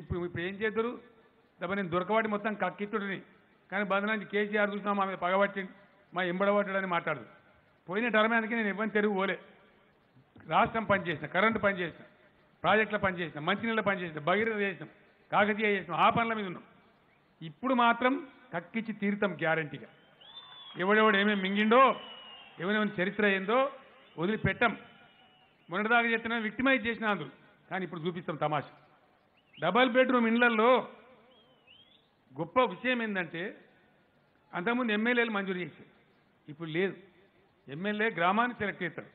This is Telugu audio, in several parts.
ఇప్పుడు ఇప్పుడు ఏం చేద్దరు? దెబ్బ నేను దొరకవాటి మొత్తం కక్కిట్టుడిని. కానీ బంధనానికి కేసీఆర్ చూసినా మా మీద పగబట్టి మా ఎంబడబడ్డాడని మాట్లాడదు. పోయిన టర్మానికి నేను ఇవ్వని తెరుగు పోలే. రాష్ట్రం పనిచేసిన కరెంటు పనిచేసిన ప్రాజెక్టుల పనిచేసిన మంచినీళ్ళ పనిచేసిన భగీరథ చేసినాం కాకతీయ చేసినాం ఆ పనుల మీద ఉన్నాం. ఇప్పుడు మాత్రం కక్కిచ్చి తీరుతాం గ్యారంటీగా. ఎవడెవడు ఏమేమి మింగిండో ఎవరెవరి చరిత్ర ఏందో వదిలిపెట్టం. మొన్నటిదాకా చెప్తున్నా విక్టిమైజ్ చేసిన అందులో కానీ ఇప్పుడు చూపిస్తాం తమాషా. డబల్ బెడ్రూమ్ ఇండ్లల్లో గొప్ప విషయం ఏంటంటే అంతకుముందు ఎమ్మెల్యేలు మంజూరు చేశారు. ఇప్పుడు లేదు. ఎమ్మెల్యే గ్రామాన్ని సెలెక్ట్ చేస్తాడు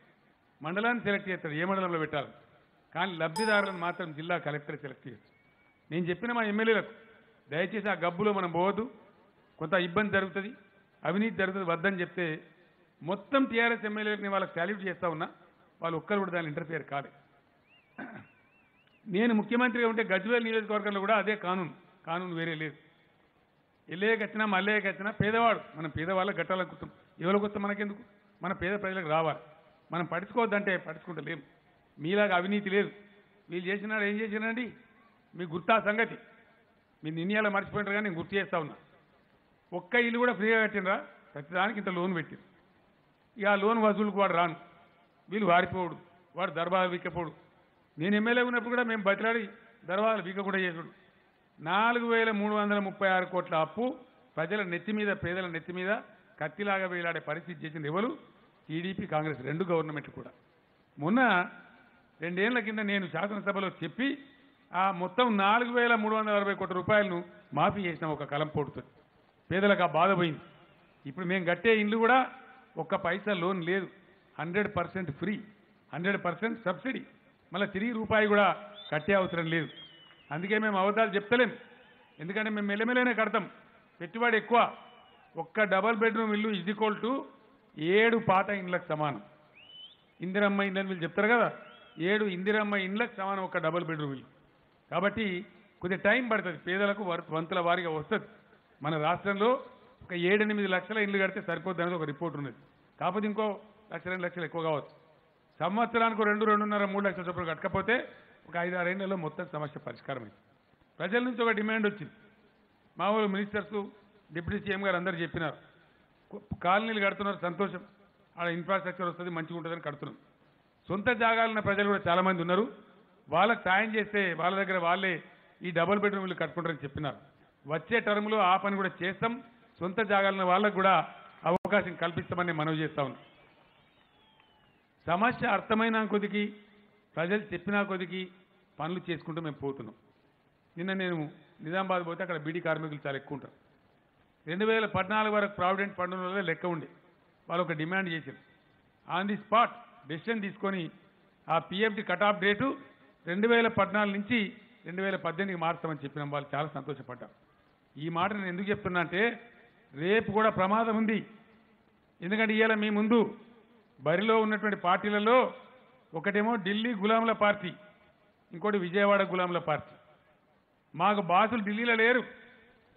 మండలాన్ని సెలెక్ట్ చేస్తాడు ఏ మండలంలో పెట్టాలి. కానీ లబ్ధిదారులను మాత్రం జిల్లా కలెక్టర్ సెలెక్ట్ చేస్తాడు నేను చెప్పిన మా ఎమ్మెల్యేలకు దయచేసి ఆ గబ్బులో మనం పోవద్దు. కొంత ఇబ్బంది జరుగుతుంది. అవినీతి జరుగుతుంది. వద్దని చెప్తే మొత్తం టీఆర్ఎస్ ఎమ్మెల్యేలని వాళ్ళకి సాల్యూట్ చేస్తా ఉన్నా. వాళ్ళు ఒక్కరు కూడా దాని ఇంటర్ఫియర్ కాలేదు నేను ముఖ్యమంత్రిగా ఉంటే గజ్వేల్ నియోజకవర్గంలో కూడా అదే కానూన్. కానూన్ వేరే లేదు. ఎల్లేకి వచ్చినా మల్లేకి వచ్చినా పేదవాడు. మనం పేదవాళ్ళకి కట్టాలనుకుంటాం ఎవరి గుర్తం మనకెందుకు? మన పేద ప్రజలకు రావాలి. మనం పడుచుకోవద్దంటే పడుచుకుంటలేము మీలాగా అవినీతి లేదు. వీళ్ళు చేసినాడు ఏం చేసినండి మీ గుర్తా సంగతి. మీ నిర్ణయాలు మర్చిపోయినారు కానీ నేను గుర్తు చేస్తా ఉన్నా. ఒక్క ఇల్లు కూడా ఫ్రీగా కట్టినరా ప్రతిదానికి ఇంత లోన్ పెట్టింది ఇక ఆ లోన్ వసూలుకు వాడు రాను. వీళ్ళు వారిపోడు వాడు దర్బారు విక్కపోడు నేను ఎమ్మెల్యే ఉన్నప్పుడు కూడా మేము బతిలాడి దర్వాలు వీక కూడా చేసుడు నాలుగు వేల మూడు వందల ముప్పై ఆరు కోట్ల అప్పు ప్రజల నెత్తి మీద పేదల నెత్తి మీద కత్తిలాగా వేలాడే పరిస్థితి చేసింది ఎవరు? టీడీపీ కాంగ్రెస్ రెండు గవర్నమెంట్లు కూడా. మొన్న రెండేళ్ళ కింద నేను శాసనసభలో చెప్పి ఆ మొత్తం నాలుగు వేల మూడు వందల అరవై కోట్ల రూపాయలను మాఫీ చేసిన ఒక కలం పోడుతుంది పేదలకు ఆ బాధ పోయింది. ఇప్పుడు మేము కట్టే ఇండ్లు కూడా ఒక్క పైసా లోన్ లేదు. Hundred percent free. Hundred percent subsidy. మళ్ళీ తిరిగి రూపాయి కూడా కట్టే అవసరం లేదు. అందుకే మేము అవతాలు చెప్తలేం. ఎందుకంటే మేము మెల్లమెల్లనే కడతాం. పెట్టుబడి ఎక్కువ. ఒక్క డబల్ బెడ్రూమ్ ఇల్లు ఇజ్ ఈక్వల్ టు ఏడు పాత ఇండ్లకు సమానం. ఇందిరమ్మ ఇండ్లని అని వీళ్ళు చెప్తారు కదా? ఏడు ఇందిరమ్మ ఇండ్లకు సమానం ఒక డబల్ బెడ్రూమ్ ఇల్లు. కాబట్టి కొద్దిగా టైం పడుతుంది. పేదలకు వంతుల వారిగా వస్తుంది. మన రాష్ట్రంలో ఒక ఏడెనిమిది లక్షల ఇండ్లు కడితే సరిపోద్ది అనేది ఒక రిపోర్ట్ ఉన్నది. కాకపోతే ఇంకో లక్ష రెండు లక్షలు ఎక్కువ కావచ్చు. సంవత్సరానికి రెండు రెండున్నర మూడు లక్షల చొప్పున కట్టకపోతే ఒక ఐదు ఆరేళ్ళలో మొత్తం సమస్య పరిష్కారం అయింది. ప్రజల నుంచి ఒక డిమాండ్ వచ్చింది. మా ఊరు మినిస్టర్స్ డిప్యూటీ సీఎం గారు అందరూ చెప్పినారు. కాలనీలు కడుతున్నారు సంతోషం. ఆడ ఇన్ఫ్రాస్ట్రక్చర్ వస్తుంది మంచిగా ఉంటుందని కడుతున్నాం. సొంత జాగాలున్న ప్రజలు కూడా చాలామంది ఉన్నారు. వాళ్ళకి సాయం చేస్తే వాళ్ళ దగ్గర వాళ్ళే ఈ డబుల్ బెడ్రూమ్ ఇల్లు కట్టుకుంటారని చెప్పినారు. వచ్చే టర్మ్లో ఆ పని కూడా చేస్తాం. సొంత జాగాలున్న వాళ్ళకు కూడా అవకాశం కల్పిస్తామని మనవి చేస్తా ఉన్నాం. సమస్య అర్థమైన కొద్దికి ప్రజలు చెప్పినా కొద్దికి పనులు చేసుకుంటూ మేము పోతున్నాం. నిన్న నేను నిజామాబాద్ పోతే అక్కడ బీడీ కార్మికులు చాలా ఎక్కువ ఉంటారు. రెండు వేల పద్నాలుగు వరకు ప్రావిడెంట్ ఫండ్ వల్ల లెక్క ఉండే. వాళ్ళు ఒక డిమాండ్ చేశారు. ఆన్ ది స్పాట్ డెసిషన్ తీసుకొని ఆ పిఎఫ్డి కట్ ఆఫ్ డేటు రెండు వేల పద్నాలుగు నుంచి రెండు వేల పద్దెనిమిదికి మారుతామని చెప్పిన. వాళ్ళు చాలా సంతోషపడ్డారు. ఈ మాట నేను ఎందుకు చెప్తున్నా అంటే రేపు కూడా ప్రమాదం ఉంది. ఎందుకంటే ఇవాళ మీ ముందు బరిలో ఉన్నటువంటి పార్టీలలో ఒకటేమో ఢిల్లీ గులాముల పార్టీ ఇంకోటి విజయవాడ గులాముల పార్టీ. మాకు బాసులు ఢిల్లీలో లేరు.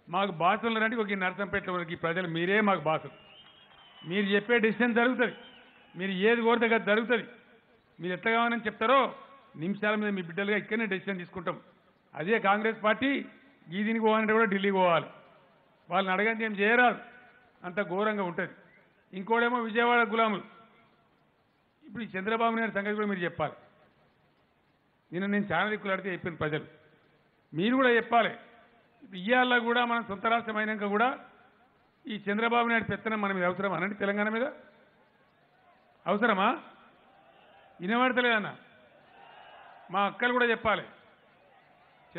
మాకు బాసులు ఉన్నారంటే ఒక ఈ నరసంపేటలో ఈ ప్రజలు మీరే మాకు బాసులు. మీరు చెప్పే డిసిషన్ జరుగుతుంది. మీరు ఏది కోరితే కదా జరుగుతుంది. మీరు ఎట్లా కావాలని చెప్తారో నిమిషాల మీద మీ బిడ్డలుగా ఇక్కడనే డెసిషన్ తీసుకుంటాం. అదే కాంగ్రెస్ పార్టీ ఈ దీనికి పోవాలంటే కూడా ఢిల్లీకి పోవాలి. వాళ్ళని అడగండి ఏం చేయరాదు. అంత ఘోరంగా ఉంటుంది. ఇంకోడేమో విజయవాడ గులాములు. ఇప్పుడు ఈ చంద్రబాబు నాయుడు సంగతి కూడా మీరు చెప్పాలి. నిన్న నేను చాలా దిక్కులు అడితే చెప్పిన ప్రజలు. మీరు కూడా చెప్పాలి. ఇయ్యాల్లో కూడా మనం సొంత రాష్ట్రం అయినాక కూడా ఈ చంద్రబాబు నాయుడు పెత్తనం మన మీద అవసరమా? అనండి తెలంగాణ మీద? అవసరమా? వినబడతలేదన్న. మా అక్కలు కూడా చెప్పాలి.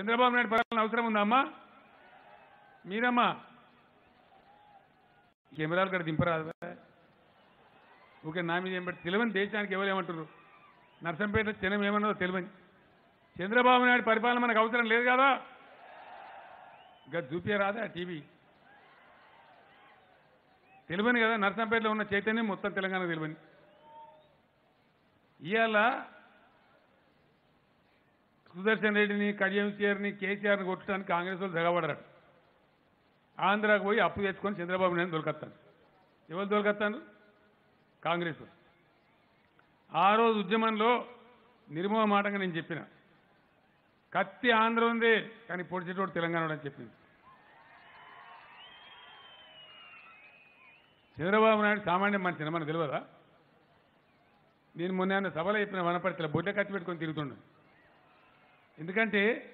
చంద్రబాబు నాయుడు పరాలని అవసరం ఉందా అమ్మా? మీరమ్మా. కెమెరాలు కూడా దింపరాదు ఓకే నా మీద ఏం పెట్టి దేశానికి ఎవరు ఏమంటారు నర్సంపేట జనం ఏమన్నదో తెలివని చంద్రబాబు నాయుడు పరిపాలన మనకు అవసరం లేదు కదా? ఇంకా చూపించరాదా టీవీ? తెలివని కదా నర్సంపేటలో ఉన్న చైతన్యం మొత్తం తెలంగాణ తెలివని ఇవాళ సుదర్శన్ రెడ్డిని కడియం కేసీఆర్ని కొట్టడానికి కాంగ్రెస్ వాళ్ళు తెగబడరు ఆంధ్రాకు పోయి అప్పు తెచ్చుకొని చంద్రబాబు నాయుడు దొరకత్తాను ఎవరు దొరకత్తాను కాంగ్రెస్ ఆ రోజు ఉద్యమంలో నిర్మూల మాటగా నేను చెప్పిన. కత్తి ఆంధ్ర ఉంది కానీ పొడిచేటోడు తెలంగాణ అని చెప్పింది. చంద్రబాబు నాయుడు సామాన్య మనిషి మనకు తెలియదా? నేను మొన్న ఆయన సభలో చెప్పిన వనపర్తిలో బొడ్డ కత్తి పెట్టుకొని తిరుగుతుండు. ఎందుకంటే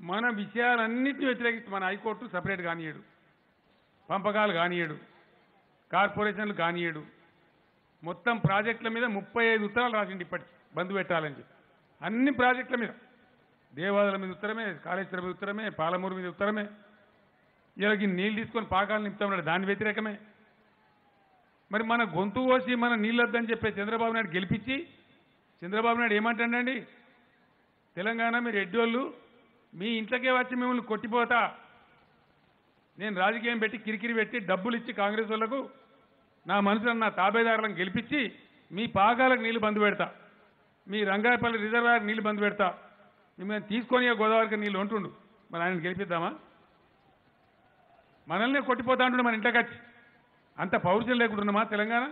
మన విషయాలన్నింటినీ వ్యతిరేకిస్తూ మన హైకోర్టు సపరేట్ కానియడు. పంపకాలు కానియడు. కార్పొరేషన్లు కానియడు. మొత్తం ప్రాజెక్టుల మీద ముప్పై ఐదు ఉత్తరాలు రాసిండి ఇప్పటికి బంద్ పెట్టాలని చెప్పి. అన్ని ప్రాజెక్టుల మీద. దేవాలయాల మీద ఉత్తరమే కాళేశ్వరం మీద ఉత్తరమే పాలమూరు మీద ఉత్తరమే. ఇలాగ నీళ్ళు తీసుకొని పాకాలు నింపుతామన్నాడు దాని వ్యతిరేకమే. మరి మన గొంతు కోసి మన నీళ్ళొద్దని చెప్పే చంద్రబాబు నాయుడు గెలిపించి చంద్రబాబు నాయుడు ఏమంటాడండి? తెలంగాణ మీరు ఎడ్డోళ్ళు మీ ఇంట్లోకే వచ్చి మిమ్మల్ని కొట్టిపోతా. నేను రాజకీయం పెట్టి కిరికిరి పెట్టి డబ్బులు ఇచ్చి కాంగ్రెస్ వాళ్ళకు నా మనుషులను నా తాబేదారులను గెలిపించి మీ పాగాలకు నీళ్ళు బంద్ పెడతా. మీ రంగాయపల్లి రిజర్వాయర్ నీళ్ళు బంద్ పెడతా. మిమ్మల్ని తీసుకొని గోదావరికి నీళ్ళు ఉంటుండు మరి ఆయన గెలిపిద్దామా? మనల్ని కొట్టిపోతా ఉంటుండే మన ఇంట్లోకి వచ్చి. అంత పౌరుషం లేకుంటున్నామా తెలంగాణ.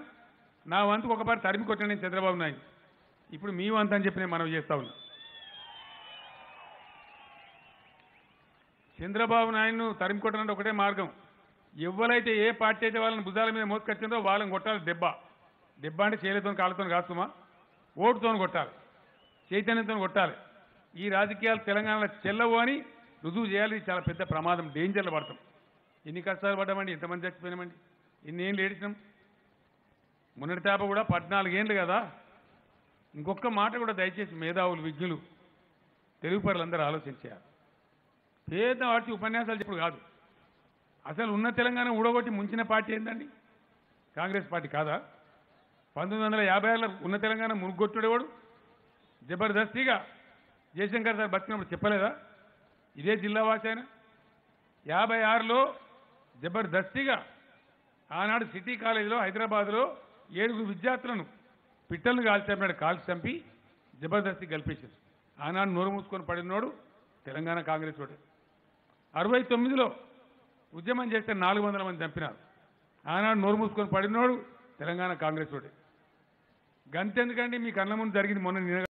నా వంతుకు ఒకపారి తరిమి కొట్టిన నేను చంద్రబాబు నాయుడు. ఇప్పుడు మీ వంత అని చెప్పి నేను మనవి చేస్తా ఉన్నా. చంద్రబాబు నాయుడును తరిమి కొట్టడానికి ఒకటే మార్గం. ఎవరైతే ఏ పార్టీ అయితే వాళ్ళని భుజాల మీద మోసుకొచ్చిందో వాళ్ళని కొట్టాలి దెబ్బ. దెబ్బ అంటే చేయలేతో కాళ్ళతో కాస్తుమా? ఓటుతో కొట్టాలి. చైతన్యంతో కొట్టాలి. ఈ రాజకీయాలు తెలంగాణలో చెల్లవు అని రుజువు చేయాలి. చాలా పెద్ద ప్రమాదం. డేంజర్లు పడతాం. ఎన్ని కష్టాలు పడ్డామండి? ఎంతమంది చచ్చిపోయినామండి? ఎన్ని ఏళ్ళు ఏడిచినాం? మొన్నటి తాప కూడా పద్నాలుగేళ్ళు కదా. ఇంకొక మాట కూడా దయచేసి మేధావులు విజ్ఞులు తెలుగు పరులందరూ ఆలోచించారు పేద వాటి ఉపన్యాసాలు చెప్పుడు కాదు. అసలు ఉన్న తెలంగాణ ఊడగొట్టి ముంచిన పార్టీ ఏందండి? కాంగ్రెస్ పార్టీ కాదా? పంతొమ్మిది వందల యాభై ఆరులో ఉన్న తెలంగాణ మునుగొట్టుడేవాడు జబర్దస్తిగా జయశంకర్ సార్ బతికినప్పుడు చెప్పలేదా? ఇదే జిల్లా వాసి ఆయన. యాభై ఆరులో జబర్దస్తిగా ఆనాడు సిటీ కాలేజీలో హైదరాబాద్లో ఏడుగురు విద్యార్థులను పిట్టలను కాల్చాడు కాల్చి చంపి జబర్దస్తి కల్పించారు ఆనాడు నోరు మూసుకొని పడినోడు తెలంగాణ కాంగ్రెస్ వాడు. అరవై తొమ్మిదిలో ఉద్యమం చేస్తే నాలుగు వందల మంది చంపినారు. ఆనాడు నోరు మూసుకొని పడినోడు తెలంగాణ కాంగ్రెస్ వాడే. గంతెందుకండి మీ అన్నముందు ముందు జరిగింది మొన్న నిన్న